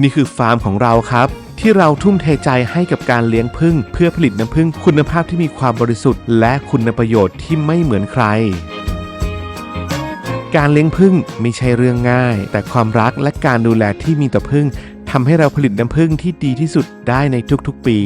นี่คือฟาร์มของเราครับ ที่เราทุ่มเทใจให้กับการเลี้ยงผึ้งเพื่อผลิตน้ำผึ้งคุณภาพที่มีความบริสุทธิ์ และคุณประโยชน์ที่ไม่เหมือนใครการเลี้ยงผึ้งไม่ใช่เรื่องง่าย แต่ความรักและการดูแลที่มีต่อผึ้ง ทำให้เราผลิตน้ำผึ้งที่ดีที่สุดได้ในทุกๆปี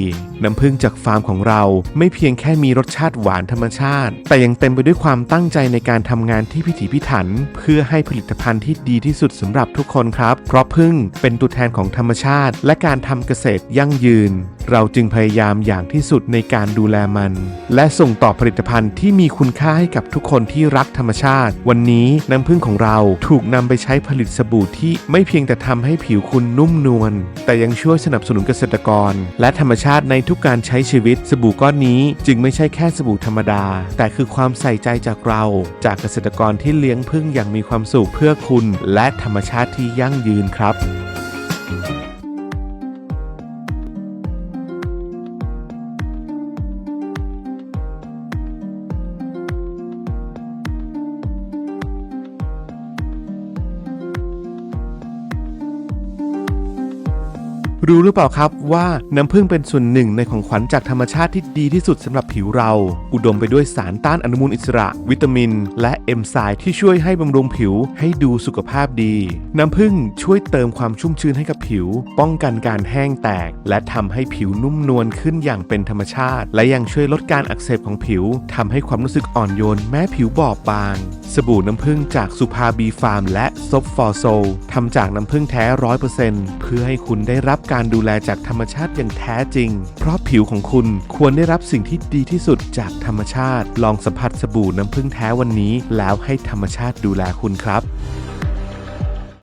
น้ำผึ้งจากฟาร์มของเราไม่เพียงแค่มีรสชาติหวานธรรมชาติ แต่ยังเต็มไปด้วยความตั้งใจในการทำงานที่พิถีพิถัน เพื่อให้ผลิตภัณฑ์ที่ดีที่สุดสำหรับทุกคนครับ เพราะผึ้งเป็นตัวแทนของธรรมชาติ และการทำเกษตรยั่งยืน เราจึงพยายามอย่างที่สุดในการดูแลมัน และส่งต่อผลิตภัณฑ์ที่มีคุณค่าให้กับทุกคนที่รักธรรมชาติ วันนี้น้ำผึ้งของเราถูกนำไปใช้ผลิตสบู่ที่ไม่เพียงแต่ทำให้ผิวคุณนุ่มนวลแต่ยังช่วยสนับสนุนเกษตรกร และธรรมชาติในทุกการใช้ชีวิต สบู่ก้อนนี้จึงไม่ใช่แค่สบู่ธรรมดา แต่คือความใส่ใจจากเรา จากเกษตรกรที่เลี้ยงผึ้งอย่างมีความสุขเพื่อคุณ และธรรมชาติที่ยั่งยืนครับ รู้หรือเปล่าครับว่าน้ำผึ้งเป็นส่วนหนึ่งในของขวัญจากธรรมชาติที่ดีที่สุดสำหรับผิวเรา อุดมไปด้วยสารต้านอนุมูลอิสระ วิตามิน และเอนไซม์ที่ช่วยให้บำรุงผิวให้ดูสุขภาพดี น้ำผึ้งช่วยเติมความชุ่มชื้นให้กับผิว ป้องกันการแห้งแตก และทำให้ผิวนุ่มนวลขึ้นอย่างเป็นธรรมชาติ และยังช่วยลดการอักเสบของผิวทำให้ความรู้สึกอ่อนโยนแม้ผิวบอบบางสบู่น้ำผึ้งจากสุภาบีฟาร์มและซบฟอร์โซทำจากน้ำผึ้งแท้ร้อยเปอร์เซ็นต์เพื่อให้คุณได้รับการดูแลจากธรรมชาติอย่างแท้จริง เพราะผิวของคุณควรได้รับสิ่งที่ดีที่สุดจากธรรมชาติ ลองสัมผัสสบู่น้ำผึ้งแท้วันนี้ แล้วให้ธรรมชาติดูแลคุณครับ